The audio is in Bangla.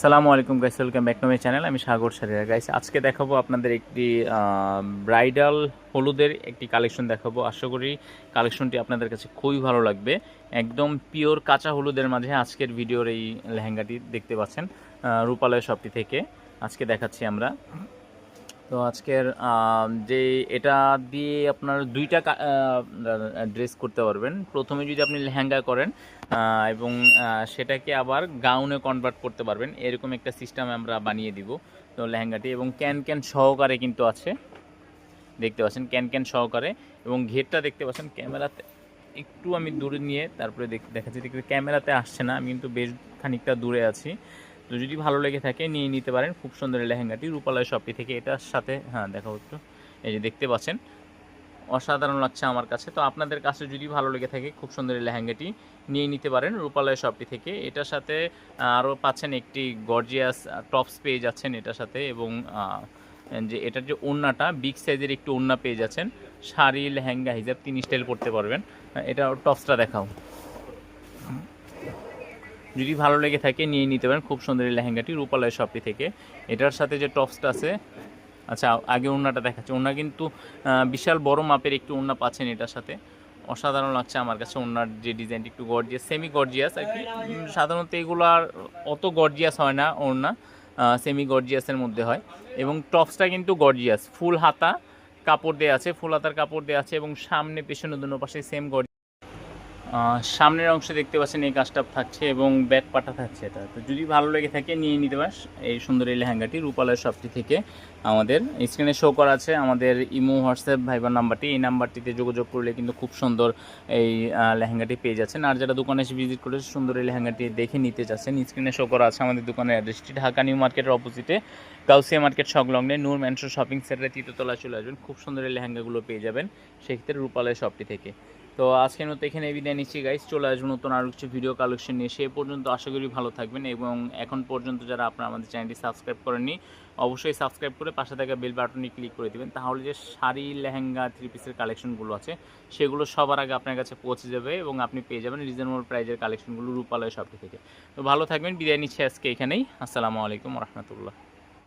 সালামু আলাইকুম guys welcome back to my channel আমি সাগর সারিয়া। গাইস আজকে দেখাবো আপনাদের একটি ব্রাইডাল হলুদের একটি কালেকশন দেখাবো। আশা করি কালেকশনটি আপনাদের কাছে খুবই ভালো লাগবে। একদম পিওর কাঁচা হলুদের মাঝে আজকের ভিডিওর এই লেহেঙ্গাটি দেখতে পাচ্ছেন রূপালয় শপটি থেকে। আজকে দেখাচ্ছি আমরা। তো আজকের যে এটা দিয়ে আপনার দুইটা ড্রেস করতে পারবেন। প্রথমে যদি আপনি লেহেঙ্গা করেন এবং সেটাকে আবার গাউনে কনভার্ট করতে পারবেন। এরকম একটা সিস্টেম আমরা বানিয়ে দিব, তো লেহেঙ্গাটি। এবং ক্যান ক্যান সহকারে কিন্তু আছে। দেখতে পাচ্ছেন, ক্যান ক্যান সহকারে। এবং ঘেরটা দেখতে পাচ্ছেন, ক্যামেরাতে একটু আমি দূরে নিয়ে, তারপরে দেখ- দেখাচ্ছি। দেখতে ক্যামেরাতে আসছে না। আমি কিন্তু বেশ খানিকটা দূরে আছি। তো যদি ভালো লেগে থাকে, নিয়ে নিতে পারেন। খুব সুন্দর এই লেহেঙ্গাটি। রূপালয় শপটি থেকে এটার সাথে হ্যাঁ দেখাবো একটু। এই যে দেখতে পাচ্ছেন, অসাধারণ লাগছে আমার কাছে। তো আপনাদের কাছে যদি ভালো লেগে থাকে, খুব সুন্দর এই লেহেঙ্গাটি, নিয়ে নিতে পারেন রূপালয় শপটি থেকে। এটার সাথে আরও পাচ্ছেন একটি গর্জিয়াস টপস পেয়ে যাচ্ছেন এটার সাথে এবং যে এটার যে ওড়নাটা, বিগ সাইজের একটু ওড়না পেয়ে যাচ্ছেন। শাড়ি, লেহেঙ্গা, হিজাব, তিন স্টাইল পরতে পারবেন। এটা টপসটা দেখাও। যদি ভালো লেগে থাকে, নিয়ে নিতে পারেন। খুব সুন্দর এই লেহেঙ্গাটি, রূপালয় শপটি থেকে। এটার সাথে যে টপসটা আছে আচ্ছা আগে ওড়নাটা দেখাচ্ছে। ওড়না কিন্তু বিশাল বড় মাপের একটু ওড়না পাচ্ছেন এটার সাথে। অসাধারণ লাগছে আমার কাছে ওড়নার যে ডিজাইনটি, একটু গর্জিয়াস সেমি গর্জিয়াস আর কি। সাধারণত এগুলো আর অত গর্জিয়াস হয় না ওড়না সেমি গর্জিয়াসের মধ্যে হয়। এবং টপসটা কিন্তু গর্জিয়াস ফুল হাতা কাপড় দেওয়া আছে, ফুল হাতার কাপড় দেওয়া আছে, এবং সামনে পেছনে দুনো পাশে সেম গর্জিয়াস সামনের অংশে দেখতে পাচ্ছেন এই কাজটা থাকছে এবং ব্যাক পাটা থাকছে এটা। তো যদি ভালো লেগে থাকে, নিয়ে নিতে পারেন এই সুন্দর এই লেহেঙ্গাটি রূপালয় শপটি থেকে আমাদের স্ক্রিনে শো করা আছে। আমাদের ইমো, হোয়াটসঅ্যাপ, ভাইবার নাম্বারটি, এই নাম্বারটিতে যোগাযোগ করলে কিন্তু খুব সুন্দর এই লেহেঙ্গাটি পেয়ে যাচ্ছেন। আর যারা দোকানে এসে ভিজিট করে সুন্দর এই লেহেঙ্গাটি দেখে নিতে চাচ্ছেন। স্ক্রিনে শো করা আছে আমাদের দোকানের অ্যাড্রেসটি ঢাকা নিউ মার্কেটের অপোজিটে কাউসিয়া মার্কেট সংলগ্নে নূর ম্যানশো শপিং সেন্টারের তৃতীয়তলায় চলে আসবেন। খুব সুন্দর এই লেহেঙ্গাগুলো পেয়ে যাবেন। সেক্ষেত্রে রূপালয় শপটি থেকে। তো আজকের মতো এখানে বিদায় নিচ্ছি গাইস চলে আসব নতুন আরও কিছু ভিডিও কালেকশন নিয়ে। সে পর্যন্ত আশা করি ভালো থাকবেন এবং এখন পর্যন্ত যারা আপনারা আমাদের চ্যানেলটি সাবস্ক্রাইব করেননি, অবশ্যই সাবস্ক্রাইব করে পাশে থাকা বেল বাটনে ক্লিক করে দিবেন। তাহলে যে শাড়ি, লেহেঙ্গা থ্রি পিসের কালেকশনগুলো আছে, সেগুলো সবার আগে আপনার কাছে পৌঁছে যাবে এবং আপনি পেয়ে যাবেন রিজনেবল প্রাইজের কালেকশনগুলো রূপালয় শপটি থেকে। তো ভালো থাকবেন, বিদায় নিচ্ছি আজকে এখানেই। আসসালামু আলাইকুম রহমতুল্লাহ।